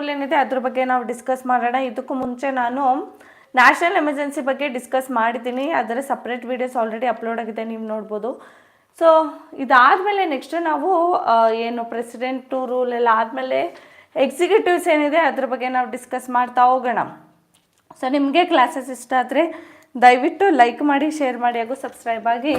ಏನಿದೆ ಅದ್ರ ಬಗ್ಗೆ ನಾವು ಡಿಸ್ಕಸ್ ಮಾಡೋಣ. ಇದಕ್ಕೂ ಮುಂಚೆ ನಾನು ನ್ಯಾಷನಲ್ ಎಮರ್ಜೆನ್ಸಿ ಬಗ್ಗೆ ಡಿಸ್ಕಸ್ ಮಾಡಿದ್ದೀನಿ. ಅದರ ಸಪ್ರೇಟ್ ವೀಡಿಯೋಸ್ ಆಲ್ರೆಡಿ ಅಪ್ಲೋಡ್ ಆಗಿದೆ, ನೀವು ನೋಡ್ಬೋದು. ಸೊ ಇದಾದಮೇಲೆ ನೆಕ್ಸ್ಟ್ ನಾವು ಏನು ಪ್ರೆಸಿಡೆಂಟು ರೂಲ್ ಎಲ್ಲ ಆದಮೇಲೆ ಎಕ್ಸಿಕ್ಯೂಟಿವ್ಸ್ ಏನಿದೆ ಅದ್ರ ಬಗ್ಗೆ ನಾವು ಡಿಸ್ಕಸ್ ಮಾಡ್ತಾ ಹೋಗೋಣ. ಸೊ ನಿಮಗೆ ಕ್ಲಾಸಸ್ ಇಷ್ಟ ಆದರೆ ದಯವಿಟ್ಟು ಲೈಕ್ ಮಾಡಿ ಶೇರ್ ಮಾಡಿ ಹಾಗೂ ಸಬ್ಸ್ಕ್ರೈಬ್ ಆಗಿ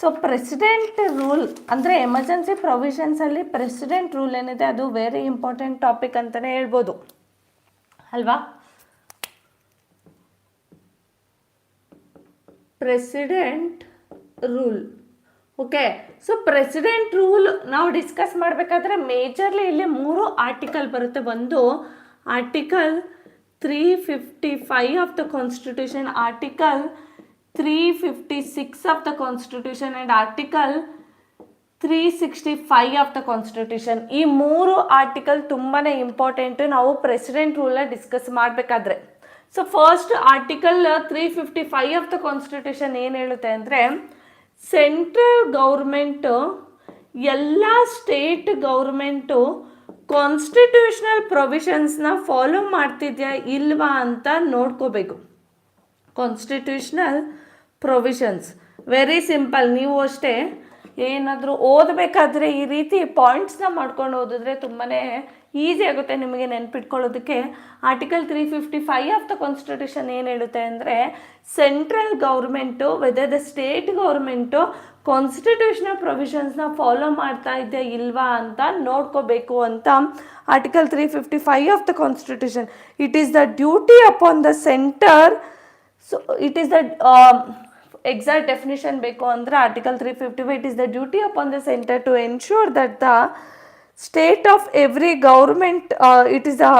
ಸೊ ಪ್ರೆಸಿಡೆಂಟ್ ರೂಲ್ ಅಂದರೆ ಎಮರ್ಜೆನ್ಸಿ ಪ್ರೊವಿಷನ್ಸಲ್ಲಿ ಪ್ರೆಸಿಡೆಂಟ್ ರೂಲ್ ಏನಿದೆ, ಅದು ವೆರಿ ಇಂಪಾರ್ಟೆಂಟ್ ಟಾಪಿಕ್ ಅಂತಲೇ ಹೇಳ್ಬೋದು. ಅಲ್ವಾ? President rule okay so president rule ನಾವು ಡಿಸ್ಕಸ್ ಮಾಡಬೇಕಾದ್ರೆ ಮೇಜರ್ಲಿ ಇಲ್ಲಿ ಮೂರು ಆರ್ಟಿಕಲ್ ಬರುತ್ತೆ. ಒಂದು article three fifty five of the constitution article three fifty six of the constitution and article three sixty five of the constitution ಈ ಮೂರು article ತುಂಬಾ important ನಾವು ಪ್ರೆಸಿಡೆಂಟ್ ರೂಲ್ನ ಡಿಸ್ಕಸ್ ಮಾಡಬೇಕಾದ್ರೆ. So first article three fifty five of the constitution ಏನು ಹೇಳುತ್ತೆ ಅಂದರೆ central government ಎಲ್ಲ ಸ್ಟೇಟ್ ಗೌರ್ಮೆಂಟು ಕಾನ್ಸ್ಟಿಟ್ಯೂಷನಲ್ ಪ್ರೊವಿಷನ್ಸ್ನ ಫಾಲೋ ಮಾಡ್ತಿದ್ಯಾ ಇಲ್ವಾ ಅಂತ ನೋಡ್ಕೋಬೇಕು. ಕಾನ್ಸ್ಟಿಟ್ಯೂಷನಲ್ ಪ್ರೊವಿಷನ್ಸ್ ವೆರಿ ಸಿಂಪಲ್ ನೀವು ಅಷ್ಟೇ ಏನಾದರೂ ಓದಬೇಕಾದ್ರೆ ಈ ರೀತಿ ಪಾಯಿಂಟ್ಸ್ನ ಮಾಡ್ಕೊಂಡು ಓದಿದ್ರೆ ತುಂಬಾ ಈಸಿ ಆಗುತ್ತೆ ನಿಮಗೆ ನೆನ್ಪಿಟ್ಕೊಳ್ಳೋದಕ್ಕೆ. Article three fifty five of the constitution ಏನು ಹೇಳುತ್ತೆ ಅಂದರೆ central government whether the state government constitutional ಪ್ರೊವಿಷನ್ಸ್ನ follow ಮಾಡ್ತಾ ಇದೆಯಾ ಇಲ್ವಾ ಅಂತ ನೋಡ್ಕೋಬೇಕು ಅಂತ article three fifty five of the constitution it is the duty upon the centre so it is the exact definition ಬೇಕು ಅಂದರೆ article three fifty five it is the duty upon the centre to ensure that the state of every government it is the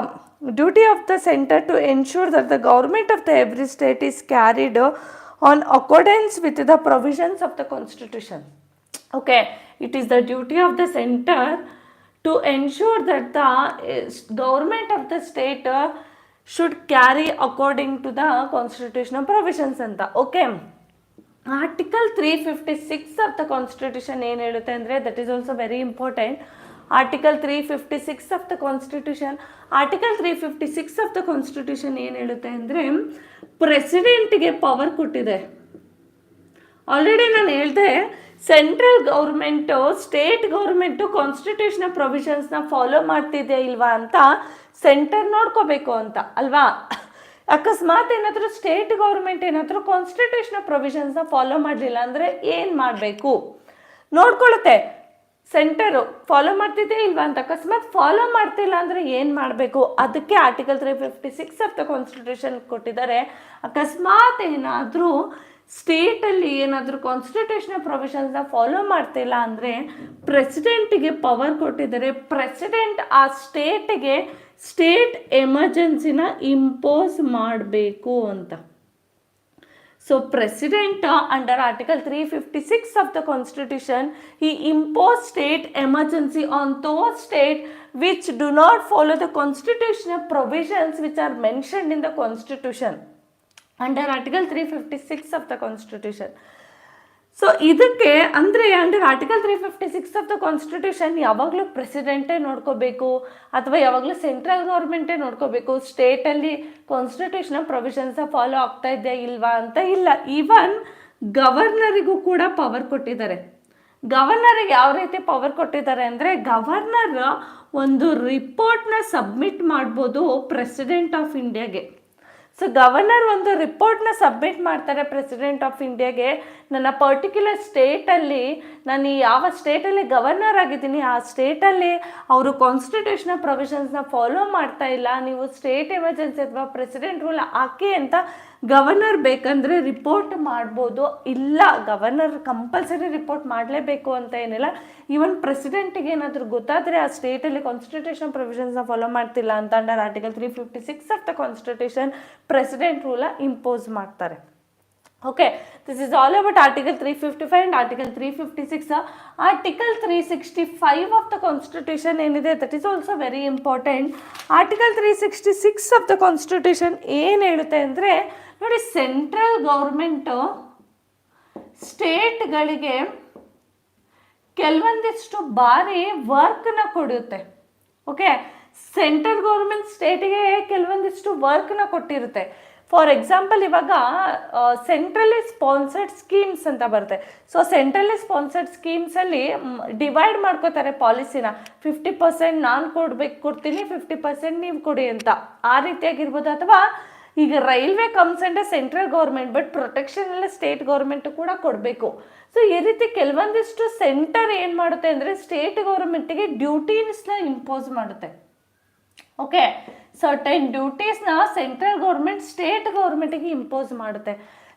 duty of the centre to ensure that the government of the every state is carried on accordance with the provisions of the constitution okay it is the duty of the center to ensure that the uh, government of the state uh, should carry according to the constitutional provisions ಅಂತ okay article three fifty six of the constitution ಏನು ಹೇಳುತ್ತೆ ಅಂದರೆ that is also very important article three fifty six of the constitution article three fifty six of the constitution ಏನು ಹೇಳುತ್ತೆ ಅಂದರೆ ಪ್ರೆಸಿಡೆಂಟ್ಗೆ power ಕೊಟ್ಟಿದೆ. Already ನಾನು ಹೇಳಿದೆ central government state government constitution ಪ್ರೊವಿಷನ್ಸ್ನ follow ಮಾಡ್ತಿದೆಯಾ ಇಲ್ವಾ ಅಂತ ಸೆಂಟರ್ ನೋಡ್ಕೋಬೇಕು ಅಂತ, ಅಲ್ವಾ? ಅಕಸ್ಮಾತ್ ಏನಾದರೂ ಸ್ಟೇಟ್ ಗೌರ್ಮೆಂಟ್ ಏನಾದರೂ ಕಾನ್ಸ್ಟಿಟ್ಯೂಷನ್ ಪ್ರೊವಿಷನ್ಸ್ನ ಫಾಲೋ ಮಾಡಲಿಲ್ಲ ಅಂದರೆ ಏನು ಮಾಡಬೇಕು? ನೋಡ್ಕೊಳ್ಳುತ್ತೆ ಸೆಂಟರು ಫಾಲೋ ಮಾಡ್ತಿದ್ದೆ ಇಲ್ವಾ ಅಂತ. ಅಕಸ್ಮಾತ್ ಫಾಲೋ ಮಾಡ್ತಿಲ್ಲ ಅಂದರೆ ಏನು ಮಾಡಬೇಕು? ಅದಕ್ಕೆ article three fifty six of the constitution ಕೊಟ್ಟಿದ್ದಾರೆ. ಅಕಸ್ಮಾತ್ ಏನಾದರೂ ಸ್ಟೇಟಲ್ಲಿ ಏನಾದರೂ ಕಾನ್ಸ್ಟಿಟ್ಯೂಷನಲ್ ಪ್ರೊವಿಷನ್ಸ್ನ ಫಾಲೋ ಮಾಡ್ತಿಲ್ಲ ಅಂದರೆ ಪ್ರೆಸಿಡೆಂಟಿಗೆ ಪವರ್ ಕೊಟ್ಟಿದ್ದಾರೆ. ಪ್ರೆಸಿಡೆಂಟ್ ಆ ಸ್ಟೇಟಿಗೆ ಸ್ಟೇಟ್ ಎಮರ್ಜೆನ್ಸಿನ ಇಂಪೋಸ್ ಮಾಡಬೇಕು ಅಂತ So President uh, under Article 356 of the Constitution, he imposed state emergency on those state which do not follow the constitutional provisions which are mentioned in the Constitution. Under Article 356 of the Constitution. So ಇದಕ್ಕೆ, ಅಂದರೆ under article three fifty six of the constitution ಯಾವಾಗಲೂ ಪ್ರೆಸಿಡೆಂಟೇ ನೋಡ್ಕೋಬೇಕು, ಅಥವಾ ಯಾವಾಗಲೂ central ಗೌರ್ಮೆಂಟೇ ನೋಡ್ಕೋಬೇಕು ಸ್ಟೇಟಲ್ಲಿ constitution ಪ್ರೊವಿಷನ್ಸ follow ಆಗ್ತಾ ಇದೆಯಾ ಇಲ್ವಾ ಅಂತ ಇಲ್ಲ. ಈವನ್ ಗವರ್ನರಿಗೂ ಕೂಡ ಪವರ್ ಕೊಟ್ಟಿದ್ದಾರೆ. ಗವರ್ನರಿಗೆ ಯಾವ ರೀತಿ ಪವರ್ ಕೊಟ್ಟಿದ್ದಾರೆ ಅಂದರೆ ಗವರ್ನರ್ ಒಂದು ರಿಪೋರ್ಟ್ನ ಸಬ್ಮಿಟ್ ಮಾಡ್ಬೋದು ಪ್ರೆಸಿಡೆಂಟ್ ಆಫ್ ಇಂಡಿಯಾಗೆ ಸೊ ಗವರ್ನರ್ ಒಂದು ರಿಪೋರ್ಟ್ನ ಸಬ್ಮಿಟ್ ಮಾಡ್ತಾರೆ ಪ್ರೆಸಿಡೆಂಟ್ ಆಫ್ ಇಂಡಿಯಾಗೆ ನನ್ನ ಪರ್ಟಿಕ್ಯುಲರ್ ಸ್ಟೇಟಲ್ಲಿ ನಾನು ಯಾವ ಸ್ಟೇಟಲ್ಲಿ ಗವರ್ನರ್ ಆಗಿದ್ದೀನಿ, ಆ ಸ್ಟೇಟಲ್ಲಿ ಅವರು ಕಾನ್ಸ್ಟಿಟ್ಯೂಷನಲ್ ಪ್ರೊವಿಷನ್ಸ್ನ ಫಾಲೋ ಮಾಡ್ತಾ ಇಲ್ಲ. ನೀವು ಸ್ಟೇಟ್ ಎಮರ್ಜೆನ್ಸಿ ಅಥವಾ ಪ್ರೆಸಿಡೆಂಟ್ ರೂಲ್ ಹಾಕಿ ಅಂತ ಗವರ್ನರ್ ಬೇಕಂದರೆ ರಿಪೋರ್ಟ್ ಮಾಡ್ಬೋದು. ಇಲ್ಲ, ಗವರ್ನರ್ ಕಂಪಲ್ಸರಿ ರಿಪೋರ್ಟ್ ಮಾಡಲೇಬೇಕು ಅಂತ ಏನಿಲ್ಲ. ಈವನ್ ಪ್ರೆಸಿಡೆಂಟಿಗೆ ಏನಾದರೂ ಗೊತ್ತಾದರೆ ಆ ಸ್ಟೇಟಲ್ಲಿ ಕಾನ್ಸ್ಟಿಟ್ಯೂಷನ್ ಪ್ರೊವಿಷನ್ಸ್ನ ಫಾಲೋ ಮಾಡ್ತಿಲ್ಲ ಅಂತ under article three fifty six of the constitution president ರೂಲ impose ಮಾಡ್ತಾರೆ. And article three fifty six article three sixty five of the constitution ಏನಿದೆ that is also very important article three sixty six of the constitution ಏನು ಹೇಳುತ್ತೆ ಅಂದರೆ, ನೋಡಿ central government ಸ್ಟೇಟ್ಗಳಿಗೆ ಕೆಲವೊಂದಿಷ್ಟು ಬಾರಿ ವರ್ಕ್ನ ಕೊಡುತ್ತೆ. Okay central government ಸ್ಟೇಟಿಗೆ ಕೆಲವೊಂದಿಷ್ಟು ವರ್ಕ್ನ ಕೊಟ್ಟಿರುತ್ತೆ. ಫಾರ್ ಎಕ್ಸಾಂಪಲ್ ಇವಾಗ ಸೆಂಟ್ರಲಿ ಸ್ಪಾನ್ಸರ್ಡ್ ಸ್ಕೀಮ್ಸ್ ಅಂತ ಬರುತ್ತೆ. ಸೊ ಸೆಂಟ್ರಲಿ ಸ್ಪಾನ್ಸರ್ಡ್ ಸ್ಕೀಮ್ಸಲ್ಲಿ ಡಿವೈಡ್ ಮಾಡ್ಕೋತಾರೆ ಪಾಲಿಸಿನ. ಫಿಫ್ಟಿ ಪರ್ಸೆಂಟ್ ನಾನು ಕೊಡ್ಬೇಕು, ಕೊಡ್ತೀನಿ ಫಿಫ್ಟಿ ಪರ್ಸೆಂಟ್ ನೀವು ಕೊಡಿ ಅಂತ. ಆ ರೀತಿಯಾಗಿರ್ಬೋದು. ಅಥವಾ ಈಗ railway comes and central government but protection ಎಲ್ಲ ಸ್ಟೇಟ್ ಗೌರ್ಮೆಂಟ್ ಕೂಡ ಕೊಡಬೇಕು. ಸೊ ಈ ರೀತಿ ಕೆಲವೊಂದಿಷ್ಟು ಸೆಂಟರ್ ಏನು ಮಾಡುತ್ತೆ ಅಂದರೆ ಸ್ಟೇಟ್ ಗೌರ್ಮೆಂಟಿಗೆ ಡ್ಯೂಟೀಸ್ನ ಇಂಪೋಸ್ ಮಾಡುತ್ತೆ. ಓಕೆ ಸರ್ಟೈನ್ ಡ್ಯೂಟೀಸ್ನ ಸೆಂಟ್ರಲ್ ಗೌರ್ಮೆಂಟ್ ಸ್ಟೇಟ್ ಗೌರ್ಮೆಂಟಿಗೆ ಇಂಪೋಸ್ ಮಾಡುತ್ತೆ.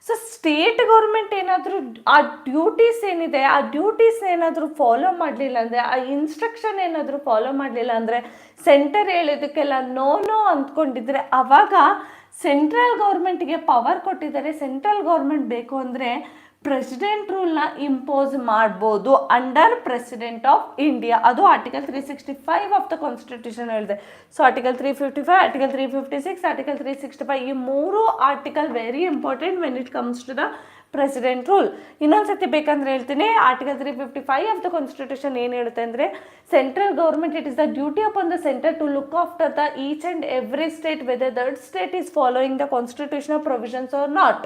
ಸೊ ಸ್ಟೇಟ್ ಗೌರ್ಮೆಂಟ್ ಏನಾದರೂ ಆ ಡ್ಯೂಟೀಸ್ ಏನಿದೆ, ಆ ಡ್ಯೂಟೀಸ್ ಏನಾದರೂ ಫಾಲೋ ಮಾಡಲಿಲ್ಲ ಅಂದರೆ, ಆ ಇನ್ಸ್ಟ್ರಕ್ಷನ್ ಏನಾದರೂ ಫಾಲೋ ಮಾಡಲಿಲ್ಲ ಅಂದರೆ ಸೆಂಟರ್ ಹೇಳಿದಕ್ಕೆಲ್ಲ ನೋ ನೋ ಅಂದ್ಕೊಂಡಿದ್ರೆ ಆವಾಗ ಸೆಂಟ್ರಲ್ ಗೌರ್ಮೆಂಟ್ಗೆ ಪವರ್ ಕೊಟ್ಟಿದ್ದಾರೆ. ಸೆಂಟ್ರಲ್ ಗೌರ್ಮೆಂಟ್ ಬೇಕು ಅಂದರೆ ಪ್ರೆಸಿಡೆಂಟ್ ರೂಲ್ನ ಇಂಪೋಸ್ ಮಾಡ್ಬೋದು ಅಂಡರ್ ಪ್ರೆಸಿಡೆಂಟ್ ಆಫ್ ಇಂಡಿಯಾ ಅದು article three sixty five of the constitution ಹೇಳಿದೆ. So article three fifty five article three fifty six article three sixty five ಈ ಮೂರು article very important when it comes to the president rule ಇನ್ನೊಂದ್ಸತಿ ಬೇಕಂದ್ರೆ ಹೇಳ್ತೀನಿ article three fifty five of the constitution ಏನು ಹೇಳುತ್ತೆ ಅಂದರೆ central government it is the duty upon the centre to look after the each and every state whether that state is following the constitutional provisions or not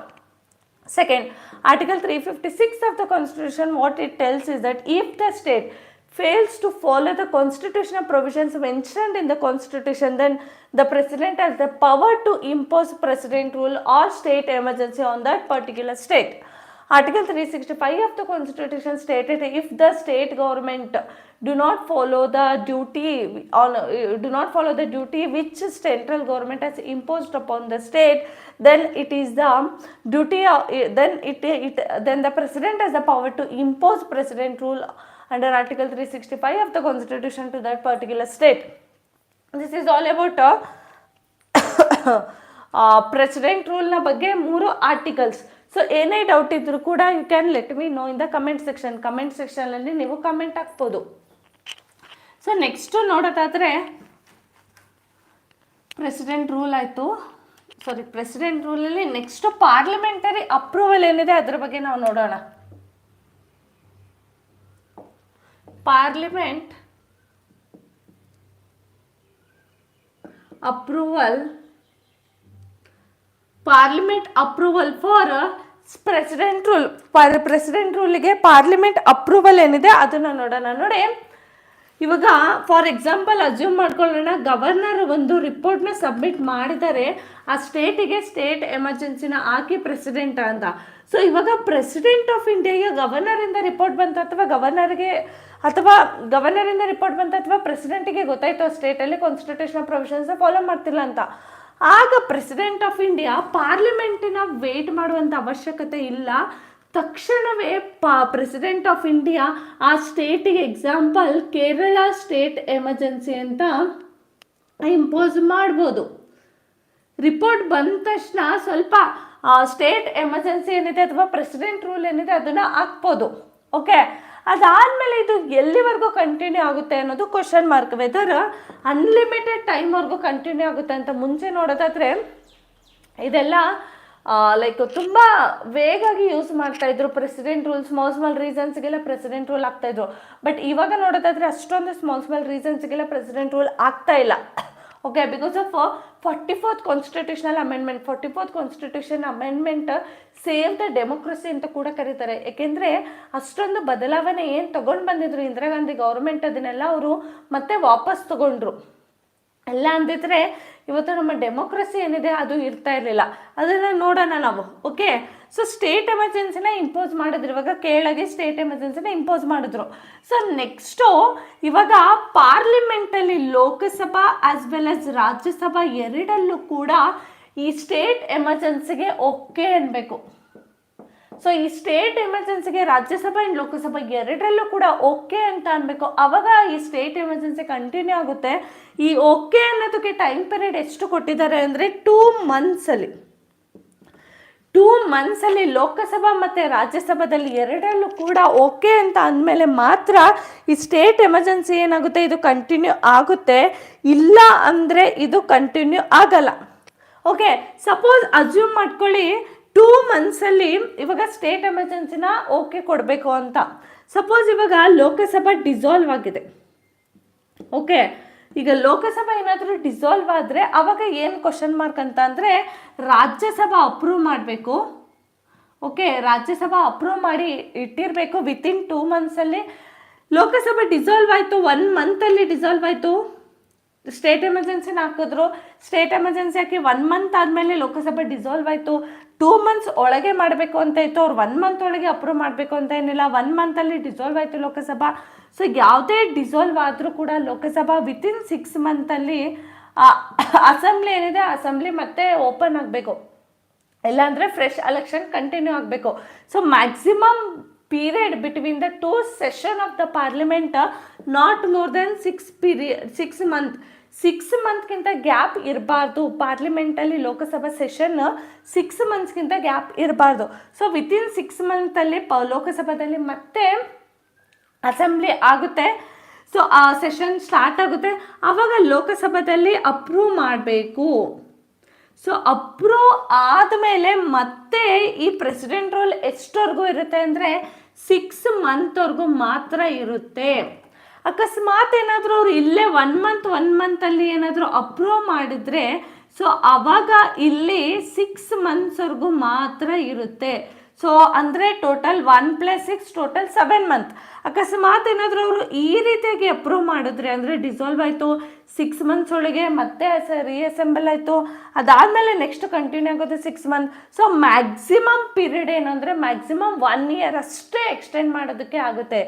Second, Article 356 of the Constitution, what it tells is that if the state fails to follow the constitutional provisions mentioned in the Constitution, then the President has the power to impose President rule or state emergency on that particular state. Article 365 of the Constitution stated if the state government do not follow the duty on uh, do not follow the duty which central government has imposed upon the state, then it is the duty of, then it, it then the president has the power to impose president rule under Article 365 of the Constitution to that particular state. This is all about uh, president ರೂಲ್ನ ಬಗ್ಗೆ ಮೂರು articles so ಏನೇ doubt ಇದ್ದರೂ ಕೂಡ you can let me know in the comment section comment ಸೆಕ್ಷನಲ್ಲಿ ನೀವು comment ಹಾಕ್ಬೋದು. So next ನೋಡೋದಾದರೆ president rule ಆಯಿತು. ಸಾರಿ ಪ್ರೆಸಿಡೆಂಟ್ ರೂಲಲ್ಲಿ ನೆಕ್ಸ್ಟು ಪಾರ್ಲಿಮೆಂಟರಿ ಅಪ್ರೂವಲ್ ಏನಿದೆ ಅದ್ರ ಬಗ್ಗೆ ನಾವು ನೋಡೋಣ. Parliament approval parliament approval for president rule president ರೂಲ್ಗೆ parliament approval ಏನಿದೆ ಅದನ್ನು ನೋಡೋಣ. ನೋಡಿ, ಇವಾಗ ಫಾರ್ ಎಕ್ಸಾಂಪಲ್ ಅಸ್ಯೂಮ್ ಮಾಡ್ಕೊಳ್ಳೋಣ, ಗವರ್ನರ್ ಒಂದು ರಿಪೋರ್ಟ್ನ ಸಬ್ಮಿಟ್ ಮಾಡಿದರೆ ಆ ಸ್ಟೇಟಿಗೆ ಸ್ಟೇಟ್ ಎಮರ್ಜೆನ್ಸಿನ ಹಾಕಿ ಪ್ರೆಸಿಡೆಂಟ್ ಅಂತ. ಸೊ ಇವಾಗ ಪ್ರೆಸಿಡೆಂಟ್ ಆಫ್ ಇಂಡಿಯಾಗೆ ಗವರ್ನರಿಂದ ರಿಪೋರ್ಟ್ ಬಂತು ಅಥವಾ ಗವರ್ನರ್ಗೆ ಅಥವಾ ಗವರ್ನರಿಂದ ರಿಪೋರ್ಟ್ ಬಂತು ಅಥವಾ ಪ್ರೆಸಿಡೆಂಟಿಗೆ ಗೊತ್ತಾಯ್ತು ಆ ಸ್ಟೇಟಲ್ಲಿ ಕಾನ್ಸ್ಟಿಟ್ಯೂಷನ್ ಪ್ರೊವಿಷನ್ಸ್ನ ಫಾಲೋ ಮಾಡ್ತಿಲ್ಲ ಅಂತ. ಆಗ ಪ್ರೆಸಿಡೆಂಟ್ ಆಫ್ ಇಂಡಿಯಾ ಪಾರ್ಲಿಮೆಂಟಿನ ವೇಟ್ ಮಾಡುವಂಥ ಅವಶ್ಯಕತೆ ಇಲ್ಲ. ತಕ್ಷಣವೇ ಪ ಪ್ರೆಸಿಡೆಂಟ್ ಆಫ್ ಇಂಡಿಯಾ ಆ ಸ್ಟೇಟಿಗೆ ಎಕ್ಸಾಂಪಲ್ ಕೇರಳ ಸ್ಟೇಟ್ ಎಮರ್ಜೆನ್ಸಿ ಅಂತ ಇಂಪೋಸ್ ಮಾಡ್ಬೋದು. ರಿಪೋರ್ಟ್ ಬಂದ ತಕ್ಷಣ ಸ್ವಲ್ಪ ಸ್ಟೇಟ್ ಎಮರ್ಜೆನ್ಸಿ ಏನಿದೆ ಅಥವಾ ಪ್ರೆಸಿಡೆಂಟ್ ರೂಲ್ ಏನಿದೆ ಅದನ್ನು ಹಾಕ್ಬೋದು. ಓಕೆ ಅದಾದಮೇಲೆ ಇದು ಎಲ್ಲಿವರೆಗೂ ಕಂಟಿನ್ಯೂ ಆಗುತ್ತೆ ಅನ್ನೋದು ಕ್ವಶನ್ ಮಾರ್ಕ್ ವೆದರ್ ಅನ್ಲಿಮಿಟೆಡ್ ಟೈಮ್ವರೆಗೂ ಕಂಟಿನ್ಯೂ ಆಗುತ್ತೆ ಅಂತ ಮುಂಚೆ ನೋಡೋದಾದರೆ, ಇದೆಲ್ಲ ಲೈಕ್ ತುಂಬ ವೇಗಾಗಿ ಯೂಸ್ ಮಾಡ್ತಾ ಇದ್ರು. ಪ್ರೆಸಿಡೆಂಟ್ ರೂಲ್ ಸ್ಮಾಲ್ ಸ್ಮಾಲ್ ರೀಸನ್ಸ್ಗೆಲ್ಲ ಪ್ರೆಸಿಡೆಂಟ್ ರೂಲ್ ಆಗ್ತಾ ಇದ್ರು. ಬಟ್ ಇವಾಗ ನೋಡೋದಾದ್ರೆ ಅಷ್ಟೊಂದು ಸ್ಮಾಲ್ ಸ್ಮಾಲ್ ರೀಸನ್ಸ್ಗೆಲ್ಲ ಪ್ರೆಸಿಡೆಂಟ್ ರೂಲ್ ಆಗ್ತಾ ಇಲ್ಲ. Okay because of forty fourth constitutional amendment forty fourth constitution amendment save the democracy ಅಂತ ಕೂಡ ಕರೀತಾರೆ. ಏಕೆಂದರೆ ಅಷ್ಟೊಂದು ಬದಲಾವಣೆ ಏನು ತಗೊಂಡು ಬಂದಿದ್ರು ಇಂದಿರಾ ಗಾಂಧಿ ಗೌರ್ಮೆಂಟ್ ಅದನ್ನೆಲ್ಲ ಅವರು ಮತ್ತೆ ವಾಪಸ್ ತಗೊಂಡ್ರು. ಎಲ್ಲ ಅಂದಿದ್ರೆ ಇವತ್ತು ನಮ್ಮ ಡೆಮೋಕ್ರಸಿ ಏನಿದೆ ಅದು ಇರ್ತಾ ಇರಲಿಲ್ಲ. ಅದನ್ನು ನೋಡೋಣ ನಾವು. ಓಕೆ ಸೊ ಸ್ಟೇಟ್ ಎಮರ್ಜೆನ್ಸಿನ ಇಂಪೋಸ್ ಮಾಡಿದ್ರು. ಇವಾಗ ಕೇಳಗೆ ಸ್ಟೇಟ್ ಎಮರ್ಜೆನ್ಸಿನ ಇಂಪೋಸ್ ಮಾಡಿದ್ರು. ಸೊ ನೆಕ್ಸ್ಟು ಇವಾಗ ಪಾರ್ಲಿಮೆಂಟಲ್ಲಿ Lok Sabha as well as Rajya Sabha ಎರಡಲ್ಲೂ ಕೂಡ ಈ ಸ್ಟೇಟ್ ಎಮರ್ಜೆನ್ಸಿಗೆ ಓಕೆ ಅನ್ಬೇಕು. ಸೊ ಈ ಸ್ಟೇಟ್ ಎಮರ್ಜೆನ್ಸಿಗೆ ರಾಜ್ಯಸಭಾ ಆ್ಯಂಡ್ ಲೋಕಸಭಾ ಎರಡರಲ್ಲೂ ಕೂಡ ಓಕೆ ಅಂತ ಅನ್ಬೇಕು. ಅವಾಗ ಈ ಸ್ಟೇಟ್ ಎಮರ್ಜೆನ್ಸಿ ಕಂಟಿನ್ಯೂ ಆಗುತ್ತೆ. ಈ ಓಕೆ ಅನ್ನೋದಕ್ಕೆ ಟೈಮ್ ಪೀರಿಯಡ್ ಎಷ್ಟು ಕೊಟ್ಟಿದ್ದಾರೆ ಅಂದರೆ ಟೂ ಮಂತ್ಸಲ್ಲಿ ಟೂ ಮಂತ್ಸಲ್ಲಿ ಲೋಕಸಭಾ ಮತ್ತು ರಾಜ್ಯಸಭಾದಲ್ಲಿ ಎರಡರಲ್ಲೂ ಕೂಡ ಓಕೆ ಅಂತ ಅಂದಮೇಲೆ ಮಾತ್ರ ಈ ಸ್ಟೇಟ್ ಎಮರ್ಜೆನ್ಸಿ ಏನಾಗುತ್ತೆ? ಇದು ಕಂಟಿನ್ಯೂ ಆಗುತ್ತೆ. ಇಲ್ಲ ಅಂದರೆ ಇದು ಕಂಟಿನ್ಯೂ ಆಗಲ್ಲ. ಓಕೆ ಸಪೋಸ್ ಅಸ್ಯೂಮ್ ಮಾಡ್ಕೊಳ್ಳಿ ಟೂ ಮಂತ್ಸಲ್ಲಿ ಇವಾಗ ಸ್ಟೇಟ್ ಎಮರ್ಜೆನ್ಸಿನ ಓಕೆ ಕೊಡಬೇಕು ಅಂತ. ಸಪೋಸ್ ಇವಾಗ ಲೋಕಸಭಾ ಡಿಸಾಲ್ವ್ ಆಗಿದೆ. ಓಕೆ ಈಗ ಲೋಕಸಭಾ ಏನಾದರೂ ಡಿಸಾಲ್ವ್ ಆದರೆ ಅವಾಗ ಏನು ಕ್ವಶನ್ ಮಾರ್ಕ್ ಅಂತ ಅಂದರೆ ರಾಜ್ಯಸಭಾ ಅಪ್ರೂವ್ ಮಾಡಬೇಕು. ಓಕೆ ರಾಜ್ಯಸಭಾ ಅಪ್ರೂವ್ ಮಾಡಿ ಇಟ್ಟಿರಬೇಕು ವಿತಿನ್ ಟೂ ಮಂತ್ಸಲ್ಲಿ ಲೋಕಸಭಾ ಡಿಸಾಲ್ವ್ ಆಯಿತು ಒನ್ ಮಂತಲ್ಲಿ ಡಿಸಾಲ್ವ್ ಆಯಿತು. ಸ್ಟೇಟ್ ಎಮರ್ಜೆನ್ಸಿನ ಹಾಕಿದ್ರು. ಸ್ಟೇಟ್ ಎಮರ್ಜೆನ್ಸಿ ಹಾಕಿ ಒನ್ ಮಂತ್ ಆದಮೇಲೆ ಲೋಕಸಭೆ ಡಿಸಾಲ್ವ್ ಆಯಿತು. ಟೂ ಮಂತ್ಸ್ ಒಳಗೆ ಮಾಡಬೇಕು ಅಂತ ಇತ್ತು, ಅವ್ರು ಒನ್ ಮಂತ್ ಒಳಗೆ ಅಪ್ರೂವ್ ಮಾಡಬೇಕು ಅಂತ ಏನಿಲ್ಲ. ಒನ್ ಮಂತಲ್ಲಿ ಡಿಸಾಲ್ವ್ ಆಯಿತು ಲೋಕಸಭಾ. ಸೊ ಯಾವುದೇ ಡಿಸಾಲ್ವ್ ಆದರೂ ಕೂಡ ಲೋಕಸಭಾ ವಿತಿನ್ ಸಿಕ್ಸ್ ಮಂತಲ್ಲಿ ಅಸೆಂಬ್ಲಿ ಏನಿದೆ ಅಸೆಂಬ್ಲಿ ಮತ್ತೆ ಓಪನ್ ಆಗಬೇಕು. ಇಲ್ಲಾಂದರೆ ಫ್ರೆಶ್ ಎಲೆಕ್ಷನ್ ಕಂಟಿನ್ಯೂ ಆಗಬೇಕು. So maximum period between the two session of the parliament not more than six period six month six ಮಂತ್ಗಿಂತ gap ಇರಬಾರ್ದು. ಪಾರ್ಲಿಮೆಂಟಲ್ಲಿ ಲೋಕಸಭಾ ಸೆಷನ್ ಸಿಕ್ಸ್ ಮಂತ್ಸ್ಗಿಂತ ಗ್ಯಾಪ್ ಇರಬಾರ್ದು. ಸೊ ವಿತಿನ್ ಸಿಕ್ಸ್ ಮಂತಲ್ಲಿ ಪ, ಲೋಕಸಭಾದಲ್ಲಿ ಮತ್ತೆ ಅಸೆಂಬ್ಲಿ ಆಗುತ್ತೆ. ಸೊ ಆ ಸೆಷನ್ ಸ್ಟಾರ್ಟ್ ಆಗುತ್ತೆ. ಆವಾಗ ಲೋಕಸಭಾದಲ್ಲಿ ಅಪ್ರೂವ್ ಮಾಡಬೇಕು. ಸೊ ಅಪ್ರೂವ್ ಆದಮೇಲೆ ಮತ್ತೆ ಈ ಪ್ರೆಸಿಡೆಂಟ್ ರೋಲ್ ಎಷ್ಟವರೆಗೂ ಇರುತ್ತೆ ಅಂದರೆ ಸಿಕ್ಸ್ ಮಂತ್ವರೆಗೂ ಮಾತ್ರ ಇರುತ್ತೆ. ಅಕಸ್ಮಾತ್ ಏನಾದರೂ ಅವ್ರು ಇಲ್ಲೇ ಒನ್ ಮಂತ್ ಒನ್ ಮಂತಲ್ಲಿ ಏನಾದರೂ ಅಪ್ರೂವ್ ಮಾಡಿದರೆ ಸೊ ಅವಾಗ ಇಲ್ಲಿ ಸಿಕ್ಸ್ ಮಂತ್ಸ್ವರೆಗೂ ಮಾತ್ರ ಇರುತ್ತೆ. ಸೊ ಅಂದರೆ total one plus six total seven month ಅಕಸ್ಮಾತ್ ಏನಾದರೂ ಅವರು ಈ ರೀತಿಯಾಗಿ ಅಪ್ರೂವ್ ಮಾಡಿದ್ರೆ, ಅಂದರೆ ಡಿಸಾಲ್ವ್ ಆಯಿತು ಸಿಕ್ಸ್ ಮಂತ್ಸ್ ಒಳಗೆ ಮತ್ತೆ ರೀಅಸೆಂಬಲ್ ಆಯಿತು, ಅದಾದಮೇಲೆ ನೆಕ್ಸ್ಟ್ ಕಂಟಿನ್ಯೂ ಆಗೋದು six month so maximum period ಏನಂದರೆ ಮ್ಯಾಕ್ಸಿಮಮ್ ಒನ್ ಇಯರ್ ಅಷ್ಟೇ ಎಕ್ಸ್ಟೆಂಡ್ ಮಾಡೋದಕ್ಕೆ ಆಗುತ್ತೆ.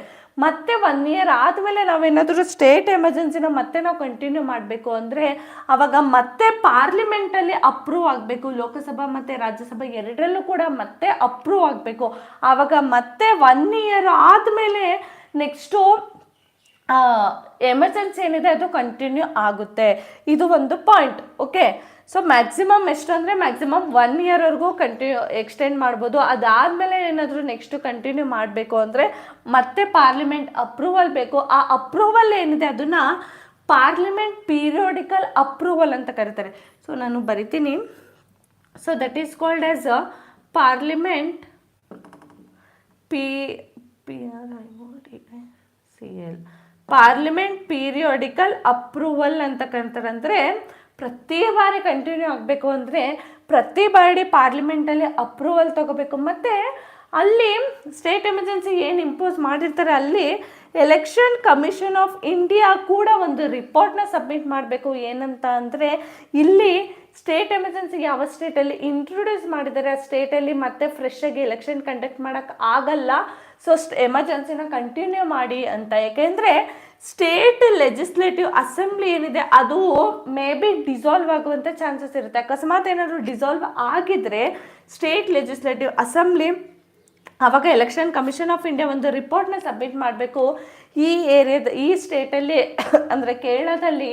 ಮತ್ತೆ ಒನ್ ಇಯರ್ ಆದಮೇಲೆ ನಾವೇನಾದರೂ ಸ್ಟೇಟ್ ಎಮರ್ಜೆನ್ಸಿನ ಮತ್ತೆ ನಾವು ಕಂಟಿನ್ಯೂ ಮಾಡಬೇಕು ಅಂದರೆ ಅವಾಗ ಮತ್ತೆ ಪಾರ್ಲಿಮೆಂಟಲ್ಲಿ ಅಪ್ರೂವ್ ಆಗಬೇಕು, ಲೋಕಸಭಾ ಮತ್ತು ರಾಜ್ಯಸಭಾ ಎರಡರಲ್ಲೂ ಕೂಡ ಮತ್ತೆ ಅಪ್ರೂವ್ ಆಗಬೇಕು. ಆವಾಗ ಮತ್ತೆ ಒನ್ ಇಯರ್ ಆದಮೇಲೆ ನೆಕ್ಸ್ಟು ಎಮರ್ಜೆನ್ಸಿ ಏನಿದೆ ಅದು ಕಂಟಿನ್ಯೂ ಆಗುತ್ತೆ. ಇದು ಒಂದು ಪಾಯಿಂಟ್ ಓಕೆ ಸೊ ಮ್ಯಾಕ್ಸಿಮಮ್ ಎಷ್ಟು ಅಂದರೆ ಮ್ಯಾಕ್ಸಿಮಮ್ ಒನ್ ಇಯರ್ವರೆಗೂ ಕಂಟಿನ್ಯೂ ಎಕ್ಸ್ಟೆಂಡ್ ಮಾಡ್ಬೋದು. ಅದಾದಮೇಲೆ ಏನಾದರೂ ನೆಕ್ಸ್ಟು ಕಂಟಿನ್ಯೂ ಮಾಡಬೇಕು ಅಂದರೆ ಮತ್ತೆ ಪಾರ್ಲಿಮೆಂಟ್ ಅಪ್ರೂವಲ್ ಬೇಕು. ಆ ಅಪ್ರೂವಲ್ ಏನಿದೆ ಅದನ್ನು ಪಾರ್ಲಿಮೆಂಟ್ ಪೀರಿಯೋಡಿಕಲ್ ಅಪ್ರೂವಲ್ ಅಂತ ಕರೀತಾರೆ. ಸೊ ನಾನು ಬರಿತೀನಿ. So that is called as parliament P P R I C L parliament periodical approval ಅಂತ ಕರೀತಾರೆ ಅಂದರೆ ಪ್ರತಿ ಬಾರಿ ಕಂಟಿನ್ಯೂ ಆಗಬೇಕು ಅಂದರೆ ಪ್ರತಿ ಬಾರಿ ಪಾರ್ಲಿಮೆಂಟಲ್ಲಿ ಅಪ್ರೂವಲ್ ತಗೋಬೇಕು. ಮತ್ತು ಅಲ್ಲಿ ಸ್ಟೇಟ್ ಎಮರ್ಜೆನ್ಸಿ ಏನು ಇಂಪೋಸ್ ಮಾಡಿರ್ತಾರೆ, ಅಲ್ಲಿ ಎಲೆಕ್ಷನ್ ಕಮಿಷನ್ ಆಫ್ ಇಂಡಿಯಾ ಕೂಡ ಒಂದು ರಿಪೋರ್ಟ್ನ ಸಬ್ಮಿಟ್ ಮಾಡಬೇಕು. ಏನಂತ ಅಂದರೆ ಇಲ್ಲಿ ಸ್ಟೇಟ್ ಎಮರ್ಜೆನ್ಸಿ ಯಾವ ಸ್ಟೇಟಲ್ಲಿ ಇಂಟ್ರೊಡ್ಯೂಸ್ ಮಾಡಿದ್ದಾರೆ, ಆ ಸ್ಟೇಟಲ್ಲಿ ಮತ್ತೆ ಫ್ರೆಶ್ ಎಲೆಕ್ಷನ್ ಕಂಡಕ್ಟ್ ಮಾಡೋಕ್ಕೆ ಆಗಲ್ಲ. ಸೊ ಎಮರ್ಜೆನ್ಸಿನ ಕಂಟಿನ್ಯೂ ಮಾಡಿ ಅಂತ. ಯಾಕೆಂದರೆ ಸ್ಟೇಟ್ ಲೆಜಿಸ್ಲೇಟಿವ್ ಅಸೆಂಬ್ಲಿ ಏನಿದೆ, ಅದು ಮೇ ಬಿ ಡಿಸಾಲ್ವ್ ಆಗುವಂಥ ಚಾನ್ಸಸ್ ಇರುತ್ತೆ. ಅಕಸ್ಮಾತ್ ಏನಾದರೂ ಡಿಸಾಲ್ವ್ ಆಗಿದ್ರೆ ಸ್ಟೇಟ್ ಲೆಜಿಸ್ಲೇಟಿವ್ ಅಸೆಂಬ್ಲಿ ಆವಾಗ ಎಲೆಕ್ಷನ್ ಕಮಿಷನ್ ಆಫ್ ಇಂಡಿಯಾ ಒಂದು ರಿಪೋರ್ಟ್ನ ಸಬ್ಮಿಟ್ ಮಾಡಬೇಕು. ಈ ಏರಿಯಾದ, ಈ ಸ್ಟೇಟಲ್ಲಿ, ಅಂದರೆ ಕೇರಳದಲ್ಲಿ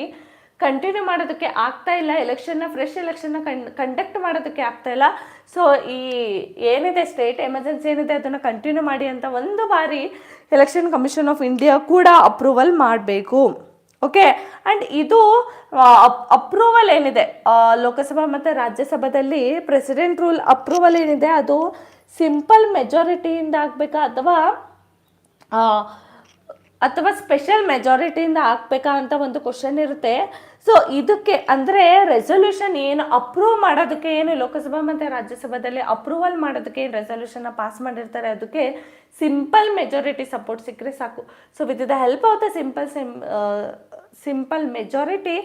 ಕಂಟಿನ್ಯೂ ಮಾಡೋದಕ್ಕೆ ಆಗ್ತಾ ಇಲ್ಲ. ಎಲೆಕ್ಷನ್ನ ಫ್ರೆಶ್ ಎಲೆಕ್ಷನ್ನ ಕನ್ ಕಂಡಕ್ಟ್ ಮಾಡೋದಕ್ಕೆ ಆಗ್ತಾ ಇಲ್ಲ. ಸೊ ಈ ಏನಿದೆ ಸ್ಟೇಟ್ ಎಮರ್ಜೆನ್ಸಿ ಏನಿದೆ ಅದನ್ನು ಕಂಟಿನ್ಯೂ ಮಾಡಿ ಅಂತ ಒಂದು ಬಾರಿ ಎಲೆಕ್ಷನ್ ಕಮಿಷನ್ ಆಫ್ ಇಂಡಿಯಾ ಕೂಡ ಅಪ್ರೂವಲ್ ಮಾಡಬೇಕು. ಓಕೆ ಆ್ಯಂಡ್ ಇದು ಅಪ್ರೂವಲ್ ಏನಿದೆ? ಲೋಕಸಭಾ ಮತ್ತು ರಾಜ್ಯಸಭಾದಲ್ಲಿ ಪ್ರೆಸಿಡೆಂಟ್ ರೂಲ್ ಅಪ್ರೂವಲ್ ಏನಿದೆ? ಅದು ಸಿಂಪಲ್ ಮೆಜಾರಿಟಿಯಿಂದ ಆಗಬೇಕಾ? ಅಥವಾ ಅಥವಾ ಸ್ಪೆಷಲ್ ಮೆಜಾರಿಟಿಯಿಂದ ಹಾಕ್ಬೇಕಾ ಅಂತ ಒಂದು ಕ್ವಶನ್ ಇರುತ್ತೆ. ಸೊ ಇದಕ್ಕೆ ಅಂದರೆ ರೆಸೊಲ್ಯೂಷನ್ ಏನು ಅಪ್ರೂವ್ ಮಾಡೋದಕ್ಕೆ ಏನು ಲೋಕಸಭಾ ಮತ್ತು ರಾಜ್ಯಸಭಾದಲ್ಲಿ ಅಪ್ರೂವಲ್ ಮಾಡೋದಕ್ಕೆ ಏನು ರೆಸೊಲ್ಯೂಷನ್ನ ಪಾಸ್ ಮಾಡಿರ್ತಾರೆ ಅದಕ್ಕೆ ಸಿಂಪಲ್ ಮೆಜಾರಿಟಿ ಸಪೋರ್ಟ್ ಸಿಕ್ಕರೆ ಸಾಕು. So with the help of the simple simple majority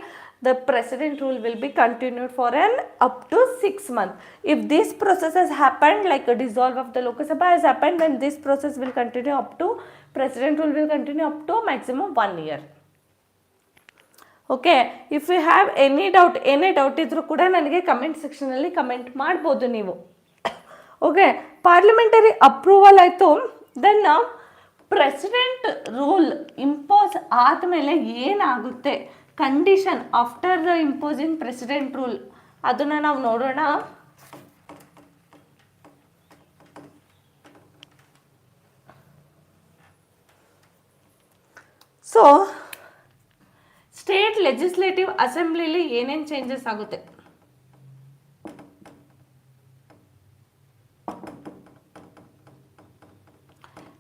the president rule will be continued for an up to six months. If this process has happened, like a dissolve of the Lok Sabha has happened, then this process will continue up to president rule will continue up to maximum one year. Okay if you have any doubt ಏನೇ doubt ಇದ್ರೂ ಕೂಡ ನನಗೆ comment ಸೆಕ್ಷನಲ್ಲಿ comment ಮಾಡ್ಬೋದು ನೀವು okay parliamentary approval ಆಯಿತು then president rule impose ಆದಮೇಲೆ ಏನಾಗುತ್ತೆ condition after the imposing president rule ಅದನ್ನು ನಾವು ನೋಡೋಣ. ಸೊ ಸ್ಟೇಟ್ ಲೆಜಿಸ್ಲೇಟಿವ್ ಅಸೆಂಬ್ಲಿಲಿ ಏನೇನು ಚೇಂಜಸ್ ಆಗುತ್ತೆ?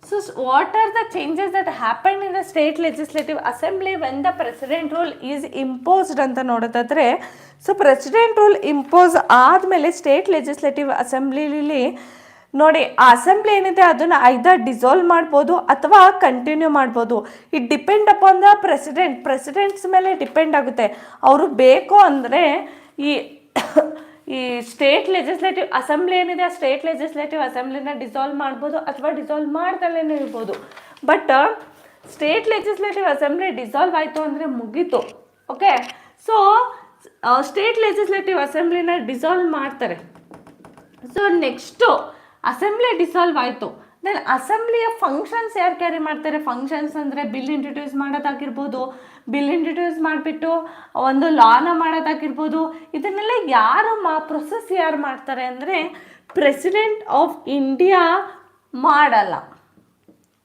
So what are the changes that happened in the state legislative assembly when the president rule is imposed ಅಂತ ನೋಡೋದಾದ್ರೆ so president rule impose ಆದಮೇಲೆ state legislative ಅಸೆಂಬ್ಲಿಲಿ ನೋಡಿ ಆ ಅಸೆಂಬ್ಲಿ ಏನಿದೆ ಅದನ್ನು ಐದರ್ ಡಿಸಾಲ್ವ್ ಮಾಡ್ಬೋದು ಅಥವಾ ಕಂಟಿನ್ಯೂ ಮಾಡ್ಬೋದು. It depend upon the president president's ಮೇಲೆ ಡಿಪೆಂಡ್ ಆಗುತ್ತೆ. ಅವರು ಬೇಕು ಅಂದರೆ ಈ ಈ ಸ್ಟೇಟ್ ಲೆಜಿಸ್ಲೇಟಿವ್ ಅಸೆಂಬ್ಲಿ ಏನಿದೆ, ಆ ಸ್ಟೇಟ್ ಲೆಜಿಸ್ಲೇಟಿವ್ ಅಸೆಂಬ್ಲಿನ ಡಿಸಾಲ್ವ್ ಮಾಡ್ಬೋದು ಅಥವಾ ಡಿಸಾಲ್ವ್ ಮಾಡ್ದಲೇ ಇರ್ಬೋದು. But state legislative assembly dissolve ಆಯಿತು ಅಂದರೆ ಮುಗೀತು. ಓಕೆ ಸೊ ಸ್ಟೇಟ್ ಲೆಜಿಸ್ಲೇಟಿವ್ ಅಸೆಂಬ್ಲಿನ ಡಿಸಾಲ್ವ್ ಮಾಡ್ತಾರೆ. ಸೊ ನೆಕ್ಸ್ಟು ಅಸೆಂಬ್ಲಿ ಡಿಸಾಲ್ವ್ ಆಯಿತು. ದೆನ್ ಅಸೆಂಬ್ಲಿಯ ಫಂಕ್ಷನ್ಸ್ ಯಾರು ಕ್ಯಾರಿ ಮಾಡ್ತಾರೆ? ಫಂಕ್ಷನ್ಸ್ ಅಂದರೆ ಬಿಲ್ ಇಂಟ್ರೊಡ್ಯೂಸ್ ಮಾಡೋದಾಗಿರ್ಬೋದು ಬಿಲ್ ಇಂಟ್ರೊಡ್ಯೂಸ್ ಮಾಡಿಬಿಟ್ಟು ಒಂದು ಲಾನ ಮಾಡೋದಾಗಿರ್ಬೋದು. ಇದನ್ನೆಲ್ಲ ಯಾರು ಮಾ ಪ್ರೊಸೆಸ್ ಯಾರು ಮಾಡ್ತಾರೆ ಅಂದರೆ ಪ್ರೆಸಿಡೆಂಟ್ ಆಫ್ ಇಂಡಿಯಾ ಮಾಡಲ್ಲ.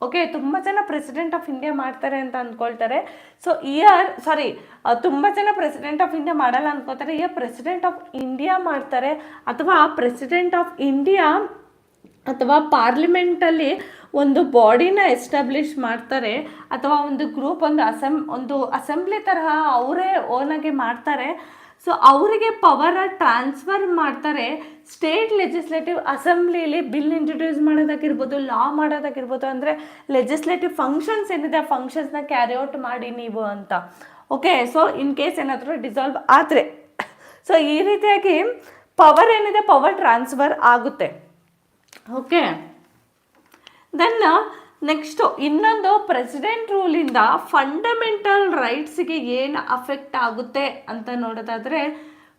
ಓಕೆ ತುಂಬ ಜನ ಪ್ರೆಸಿಡೆಂಟ್ ಆಫ್ ಇಂಡಿಯಾ ಮಾಡ್ತಾರೆ ಅಂತ ಅಂದ್ಕೊಳ್ತಾರೆ. ಸೊ ಇಯರ್ ಸಾರಿ ತುಂಬ ಜನ ಪ್ರೆಸಿಡೆಂಟ್ ಆಫ್ ಇಂಡಿಯಾ ಮಾಡಲ್ಲ ಅಂದ್ಕೊಳ್ತಾರೆ. ಇಯರ್ ಪ್ರೆಸಿಡೆಂಟ್ ಆಫ್ ಇಂಡಿಯಾ ಮಾಡ್ತಾರೆ. ಅಥವಾ ಪ್ರೆಸಿಡೆಂಟ್ ಆಫ್ ಇಂಡಿಯಾ ಅಥವಾ ಪಾರ್ಲಿಮೆಂಟಲ್ಲಿ ಒಂದು ಬಾಡಿನ ಎಸ್ಟಾಬ್ಲಿಷ್ ಮಾಡ್ತಾರೆ ಅಥವಾ ಒಂದು ಗ್ರೂಪ್, ಒಂದು ಅಸೆಂ, ಒಂದು ಅಸೆಂಬ್ಲಿ ತರಹ ಅವರೇ ಓನಾಗಿ ಮಾಡ್ತಾರೆ. ಸೊ ಅವರಿಗೆ ಪವರ ಟ್ರಾನ್ಸ್ಫರ್ ಮಾಡ್ತಾರೆ. ಸ್ಟೇಟ್ ಲೆಜಿಸ್ಲೇಟಿವ್ ಅಸೆಂಬ್ಲಿಲಿ ಬಿಲ್ ಇಂಟ್ರೊಡ್ಯೂಸ್ ಮಾಡೋದಾಗಿರ್ಬೋದು ಲಾ ಮಾಡೋದಾಗಿರ್ಬೋದು, ಅಂದರೆ ಲೆಜಿಸ್ಲೇಟಿವ್ ಫಂಕ್ಷನ್ಸ್ ಏನಿದೆ, ಆ ಫಂಕ್ಷನ್ಸ್ನ ಕ್ಯಾರಿ ಔಟ್ ಮಾಡಿ ನೀವು ಅಂತ. ಓಕೆ ಸೊ ಇನ್ ಕೇಸ್ ಏನಾದರೂ ಡಿಸಾಲ್ವ್ ಆದರೆ. ಸೊ ಈ ರೀತಿಯಾಗಿ ಪವರ್ ಏನಿದೆ ಪವರ್ ಟ್ರಾನ್ಸ್ಫರ್ ಆಗುತ್ತೆ. ಓಕೆ ದೆನ್ ನೆಕ್ಸ್ಟು ಇನ್ನೊಂದು ಪ್ರೆಸಿಡೆಂಟ್ ರೂಲಿಂದ ಫಂಡಮೆಂಟಲ್ ರೈಟ್ಸ್ಗೆ ಏನು ಅಫೆಕ್ಟ್ ಆಗುತ್ತೆ ಅಂತ ನೋಡೋದಾದರೆ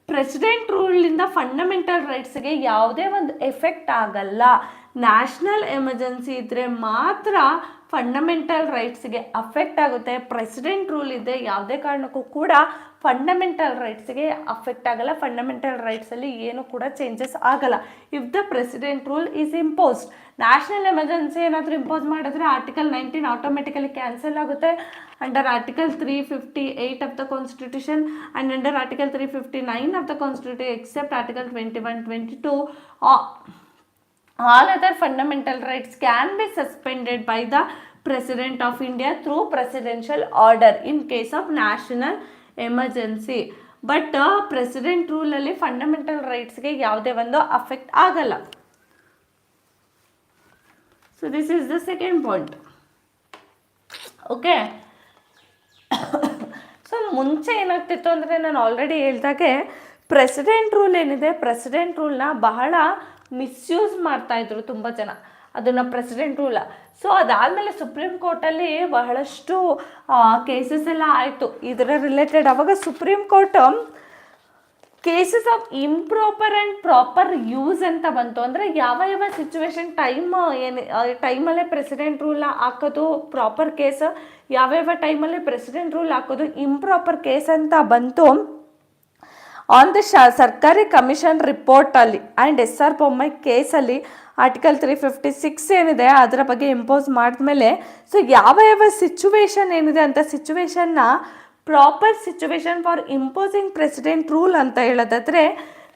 ಪ್ರೆಸಿಡೆಂಟ್ ರೂಲಿಂದ ಫಂಡಮೆಂಟಲ್ ರೈಟ್ಸ್ಗೆ ಯಾವುದೇ ಒಂದು ಎಫೆಕ್ಟ್ ಆಗಲ್ಲ. ನ್ಯಾಷನಲ್ ಎಮರ್ಜೆನ್ಸಿ ಇದ್ದರೆ ಮಾತ್ರ ಫಂಡಮೆಂಟಲ್ ರೈಟ್ಸ್ಗೆ ಅಫೆಕ್ಟ್ ಆಗುತ್ತೆ. ಪ್ರೆಸಿಡೆಂಟ್ ರೂಲ್ ಇದೆ ಯಾವುದೇ ಕಾರಣಕ್ಕೂ ಕೂಡ ಫಂಡಮೆಂಟಲ್ ರೈಟ್ಸ್ಗೆ ಅಫೆಕ್ಟ್ ಆಗಲ್ಲ. ಫಂಡಮೆಂಟಲ್ ರೈಟ್ಸಲ್ಲಿ ಏನು ಕೂಡ ಚೇಂಜಸ್ ಆಗಲ್ಲ. If the president rule is imposed national emergency ಏನಾದರೂ ಇಂಪೋಸ್ ಮಾಡಿದ್ರೆ ಆರ್ಟಿಕಲ್ ನೈನ್ಟೀನ್ ಆಟೋಮೆಟಿಕಲಿ ಕ್ಯಾನ್ಸಲ್ ಆಗುತ್ತೆ. Under article three fifty eight of the constitution and under article three fifty nine of the constitution except article twenty one twenty two all other fundamental rights can be suspended by the president of india through presidential order in case of national emergency. But president ರೂಲಲ್ಲಿ fundamental ರೈಟ್ಸ್ಗೆ ಯಾವುದೇ ಒಂದು affect ಆಗಲ್ಲ. So this is the second point okay so ಮುಂಚೆ ಏನಾಗ್ತಿತ್ತು ಅಂದರೆ ನಾನು already ಹೇಳ್ದಾಗೆ president rule ಏನಿದೆ ಪ್ರೆಸಿಡೆಂಟ್ ರೂಲ್ನ ಬಹಳ ಮಿಸ್ಯೂಸ್ ಮಾಡ್ತಾಯಿದ್ರು ತುಂಬ ಜನ. ಅದನ್ನು ಪ್ರೆಸಿಡೆಂಟ್ ರೂಲ ಸೊ ಅದಾದಮೇಲೆ ಸುಪ್ರೀಂ ಕೋರ್ಟಲ್ಲಿ ಬಹಳಷ್ಟು ಕೇಸಸ್ ಎಲ್ಲ ಆಯಿತು. ಇದರ ರಿಲೇಟೆಡ್ ಅವಾಗ Supreme Court cases of improper and proper use ಅಂತ ಬಂತು. ಅಂದರೆ ಯಾವ ಯಾವ ಸಿಚುವೇಶನ್ ಟೈಮ್ ಏನು ಟೈಮಲ್ಲೇ ಪ್ರೆಸಿಡೆಂಟ್ ರೂಲ್ ಹಾಕೋದು ಪ್ರಾಪರ್ ಕೇಸ್ ಯಾವ್ಯಾವ ಟೈಮಲ್ಲಿ ಪ್ರೆಸಿಡೆಂಟ್ ರೂಲ್ ಹಾಕೋದು ಇಂಪ್ರಾಪರ್ ಕೇಸ್ ಅಂತ ಬಂತು. ಆನ್ ದ ಶ, ಸರ್ಕಾರಿ ಕಮಿಷನ್ ರಿಪೋರ್ಟಲ್ಲಿ ಆ್ಯಂಡ್ ಎಸ್ ಆರ್ ಬೊಮ್ಮೆ ಕೇಸಲ್ಲಿ ಆರ್ಟಿಕಲ್ ತ್ರೀ ಫಿಫ್ಟಿ ಸಿಕ್ಸ್ ಏನಿದೆ, ಅದರ ಬಗ್ಗೆ ಇಂಪೋಸ್ ಮಾಡಿದ್ಮೇಲೆ ಸೊ ಯಾವ ಯಾವ ಸಿಚುವೇಶನ್ ಏನಿದೆ ಅಂತ ಸಿಚುವೇಶನ್ನ proper situation for imposing president rule ಅಂತ ಹೇಳೋದಾದರೆ,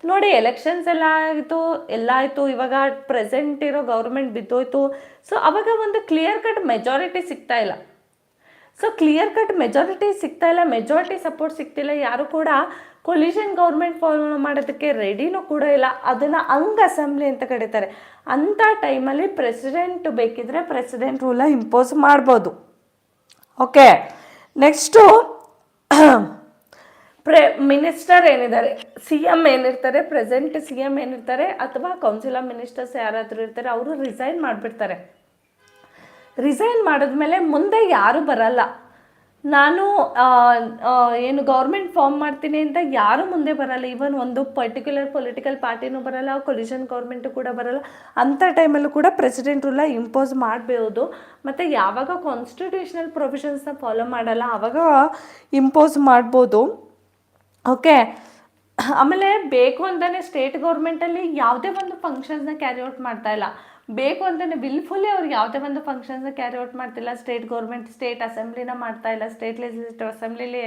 ನೋಡಿ ಎಲೆಕ್ಷನ್ಸ್ ಎಲ್ಲ ಆಯಿತು ಎಲ್ಲ ಆಯಿತು, ಇವಾಗ ಪ್ರೆಸೆಂಟ್ ಇರೋ ಗೌರ್ಮೆಂಟ್ ಬಿದ್ದೋಯ್ತು. ಸೊ ಅವಾಗ ಒಂದು ಕ್ಲಿಯರ್ ಕಟ್ ಮೆಜಾರಿಟಿ ಸಿಗ್ತಾ ಇಲ್ಲ. ಸೊ ಕ್ಲಿಯರ್ ಕಟ್ ಮೆಜಾರಿಟಿ ಸಿಗ್ತಾ ಇಲ್ಲ ಮೆಜಾರಿಟಿ ಸಪೋರ್ಟ್ ಸಿಗ್ತಿಲ್ಲ, ಯಾರು ಕೂಡ ಕೊಲಿಷನ್ ಗೌರ್ಮೆಂಟ್ ಫಾಲೋ ಮಾಡೋದಕ್ಕೆ ರೆಡಿನೂ ಕೂಡ ಇಲ್ಲ. ಅದನ್ನು ಹಂಗ್ ಅಸೆಂಬ್ಲಿ ಅಂತ ಕರೀತಾರೆ. ಅಂಥ ಟೈಮಲ್ಲಿ ಪ್ರೆಸಿಡೆಂಟ್ ಬೇಕಿದ್ರೆ ಪ್ರೆಸಿಡೆಂಟ್ ರೂಲ ಇಂಪೋಸ್ ಮಾಡ್ಬೋದು. ಓಕೆ ನೆಕ್ಸ್ಟು ಪ್ರೆ ಮಿನಿಸ್ಟರ್ ಏನಿದ್ದಾರೆ? ಸಿ ಎಂ ಏನಿರ್ತಾರೆ? ಪ್ರೆಸೆಂಟ್ ಸಿ ಎಂ ಏನಿರ್ತಾರೆ? ಅಥವಾ ಕೌನ್ಸಿಲ್ ಆಫ್ ಮಿನಿಸ್ಟರ್ಸ್ ಯಾರಾದರೂ ಇರ್ತಾರೆ, ಅವರು ರಿಸೈನ್ ಮಾಡಿಬಿಡ್ತಾರೆ. ರಿಸೈನ್ ಮಾಡಿದ್ಮೇಲೆ ಮುಂದೆ ಯಾರು ಬರಲ್ಲ. ನಾನು ಏನು ಗೌರ್ಮೆಂಟ್ ಫಾರ್ಮ್ ಮಾಡ್ತೀನಿ ಅಂತ ಯಾರು ಮುಂದೆ ಬರಲ್ಲ. ಈವನ್ ಒಂದು ಪರ್ಟಿಕ್ಯುಲರ್ ಪೊಲಿಟಿಕಲ್ ಪಾರ್ಟಿನೂ ಬರಲ್ಲ ಕೊಲಿಷನ್ ಗೌರ್ಮೆಂಟು ಕೂಡ ಬರಲ್ಲ. ಅಂಥ ಟೈಮಲ್ಲೂ ಕೂಡ ಪ್ರೆಸಿಡೆಂಟ್ ರೂಲ ಇಂಪೋಸ್ ಮಾಡಬಹುದು ಮತ್ತು ಯಾವಾಗ ಕಾನ್ಸ್ಟಿಟ್ಯೂಷನಲ್ ಪ್ರೊವಿಷನ್ಸ್ನ ಫಾಲೋ ಮಾಡಲ್ಲ ಆವಾಗ ಇಂಪೋಸ್ ಮಾಡ್ಬೋದು. ಓಕೆ ಆಮೇಲೆ ಬೇಕು ಅಂತಲೇ ಸ್ಟೇಟ್ ಗೌರ್ಮೆಂಟಲ್ಲಿ ಯಾವುದೇ ಒಂದು ಫಂಕ್ಷನ್ಸ್ನ ಕ್ಯಾರಿ ಔಟ್ ಮಾಡ್ತಾ ಇಲ್ಲ. ಬೇಕು ಅಂತಲೇ ವಿಲ್ಫುಲ್ಲಿ ಅವ್ರಿಗೆ ಯಾವುದೇ ಒಂದು ಫಂಕ್ಷನ್ಸ್ನ ಕ್ಯಾರಿ ಔಟ್ ಮಾಡ್ತಿಲ್ಲ. ಸ್ಟೇಟ್ ಗೌರ್ಮೆಂಟ್ ಸ್ಟೇಟ್ ಅಸೆಂಬ್ಲಿನ ಮಾಡ್ತಾ ಇಲ್ಲ. ಸ್ಟೇಟ್ ಲೆಜಿಸ್ಲೇಟಿವ್ ಅಸೆಂಬ್ಲಿಲಿ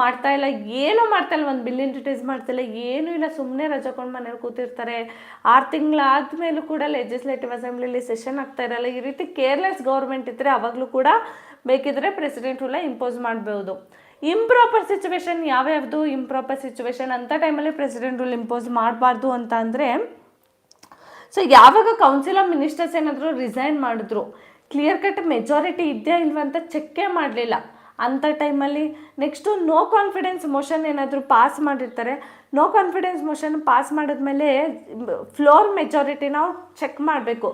ಮಾಡ್ತಾ ಇಲ್ಲ. ಏನೂ ಮಾಡ್ತಾ ಇಲ್ಲ. ಒಂದು ಬಿಲ್ ಇಂಟ್ರಡ್ಯೂಸ್ ಮಾಡ್ತಿಲ್ಲ ಏನೂ ಇಲ್ಲ. ಸುಮ್ಮನೆ ರಜಕೊಂಡು ಮನೇಲಿ ಕೂತಿರ್ತಾರೆ. ಆರು ತಿಂಗಳಾದ್ಮೇಲೂ ಕೂಡ ಲೆಜಿಸ್ಲೇಟಿವ್ ಅಸೆಂಬ್ಲಿಲಿ ಸೆಷನ್ ಆಗ್ತಾ ಇರಲ್ಲ. ಈ ರೀತಿ ಕೇರ್ಲೆಸ್ ಗೌರ್ಮೆಂಟ್ ಇದ್ದರೆ ಅವಾಗಲೂ ಕೂಡ ಬೇಕಿದ್ರೆ ಪ್ರೆಸಿಡೆಂಟ್ ರೂಲ ಇಂಪೋಸ್ ಮಾಡಬಹುದು ಇಂಪ್ರಾಪರ್ ಸಿಚುವೇಶನ್ ಯಾವ್ಯಾವುದು? ಇಂಪ್ರಾಪರ್ ಸಿಚುವೇಶನ್ ಅಂಥ ಟೈಮಲ್ಲಿ ಪ್ರೆಸಿಡೆಂಟ್ ರೂಲ್ ಇಂಪೋಸ್ ಮಾಡಬಾರ್ದು ಅಂತ ಅಂದರೆ ಸೊ ಯಾವಾಗ ಕೌನ್ಸಿಲ್ ಆಫ್ ಮಿನಿಸ್ಟರ್ಸ್ ಏನಾದರೂ ರಿಸೈನ್ ಮಾಡಿದ್ರು ಕ್ಲಿಯರ್ ಕಟ್ ಮೆಜಾರಿಟಿ ಇದೆಯಾ ಇಲ್ವಾ ಅಂತ ಚೆಕ್ಕೇ ಮಾಡಲಿಲ್ಲ. ಅಂಥ ಟೈಮಲ್ಲಿ ನೆಕ್ಸ್ಟು ನೋ ಕಾನ್ಫಿಡೆನ್ಸ್ ಮೋಷನ್ ಏನಾದರೂ ಪಾಸ್ ಮಾಡಿರ್ತಾರೆ. ನೋ ಕಾನ್ಫಿಡೆನ್ಸ್ ಮೋಷನ್ ಪಾಸ್ ಮಾಡಿದ್ಮೇಲೆ ಫ್ಲೋರ್ ಮೆಜಾರಿಟಿ ನಾವು ಚೆಕ್ ಮಾಡಬೇಕು.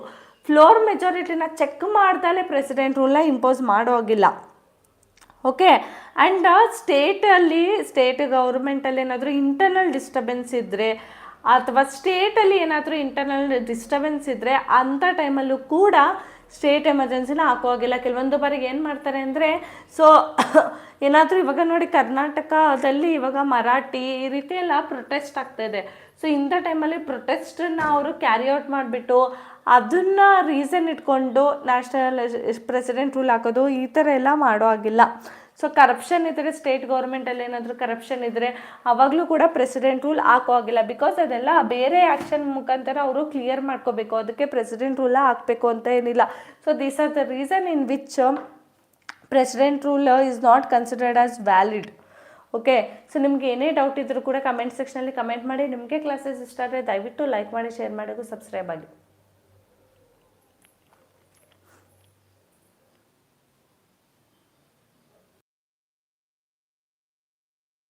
ಫ್ಲೋರ್ ಮೆಜಾರಿಟಿನ ಚೆಕ್ ಮಾಡ್ದಲೇ ಪ್ರೆಸಿಡೆಂಟ್ ರೂಲ್ನ ಇಂಪೋಸ್ ಮಾಡೋ ಹಾಗಿಲ್ಲ. ಓಕೆ ಆ್ಯಂಡ್ ಸ್ಟೇಟಲ್ಲಿ ಸ್ಟೇಟ್ ಗೌರ್ಮೆಂಟಲ್ಲಿ ಏನಾದರೂ ಇಂಟರ್ನಲ್ ಡಿಸ್ಟರ್ಬೆನ್ಸ್ ಇದ್ದರೆ ಅಥವಾ ಸ್ಟೇಟಲ್ಲಿ ಏನಾದರೂ ಇಂಟರ್ನಲ್ ಡಿಸ್ಟರ್ಬೆನ್ಸ್ ಇದ್ದರೆ ಅಂಥ ಟೈಮಲ್ಲೂ ಕೂಡ ಸ್ಟೇಟ್ ಎಮರ್ಜೆನ್ಸಿನ ಹಾಕುವಾಗಿಲ್ಲ ಕೆಲವೊಂದು ಬಾರಿಗೆ ಏನು ಮಾಡ್ತಾರೆ ಅಂದರೆ ಸೊ ಏನಾದರೂ ಇವಾಗ ನೋಡಿ ಕರ್ನಾಟಕದಲ್ಲಿ ಇವಾಗ ಮರಾಠಿ ಈ ರೀತಿ ಎಲ್ಲ ಪ್ರೊಟೆಸ್ಟ್ ಆಗ್ತಾ ಇದೆ. ಸೊ ಇಂಥ ಟೈಮಲ್ಲಿ ಪ್ರೊಟೆಸ್ಟನ್ನ ಅವರು ಕ್ಯಾರಿ ಔಟ್ ಮಾಡಿಬಿಟ್ಟು ಅದನ್ನು ರೀಸನ್ ಇಟ್ಕೊಂಡು ನ್ಯಾಷನಲ್ ಪ್ರೆಸಿಡೆಂಟ್ ರೂಲ್ ಹಾಕೋದು ಈ ಥರ ಎಲ್ಲ ಮಾಡೋ ಹಾಗಿಲ್ಲ. ಸೊ ಕರಪ್ಷನ್ ಇದ್ದರೆ ಸ್ಟೇಟ್ ಗೌರ್ಮೆಂಟಲ್ಲಿ ಏನಾದರೂ ಕರಪ್ಷನ್ ಇದ್ದರೆ ಅವಾಗಲೂ ಕೂಡ ಪ್ರೆಸಿಡೆಂಟ್ ರೂಲ್ ಹಾಕೋ ಹಾಗಿಲ್ಲ ಬಿಕಾಸ್ ಅದೆಲ್ಲ ಬೇರೆ ಆ್ಯಕ್ಷನ್ ಮುಖಾಂತರ ಅವರು ಕ್ಲಿಯರ್ ಮಾಡ್ಕೋಬೇಕು. ಅದಕ್ಕೆ ಪ್ರೆಸಿಡೆಂಟ್ ರೂಲ ಹಾಕಬೇಕು ಅಂತ ಏನಿಲ್ಲ. So these are the reason in which president rule is not considered as valid okay so ನಿಮ್ಗೆ ಏನೇ ಡೌಟ್ ಇದ್ದರೂ ಕೂಡ ಕಮೆಂಟ್ ಸೆಕ್ಷನಲ್ಲಿ ಕಮೆಂಟ್ ಮಾಡಿ. ನಿಮಗೆ ಕ್ಲಾಸಸ್ ಇಷ್ಟ ಆದರೆ ದಯವಿಟ್ಟು ಲೈಕ್ ಮಾಡಿ ಶೇರ್ ಮಾಡೋದು ಸಬ್ಸ್ಕ್ರೈಬ್ ಆಗಿ.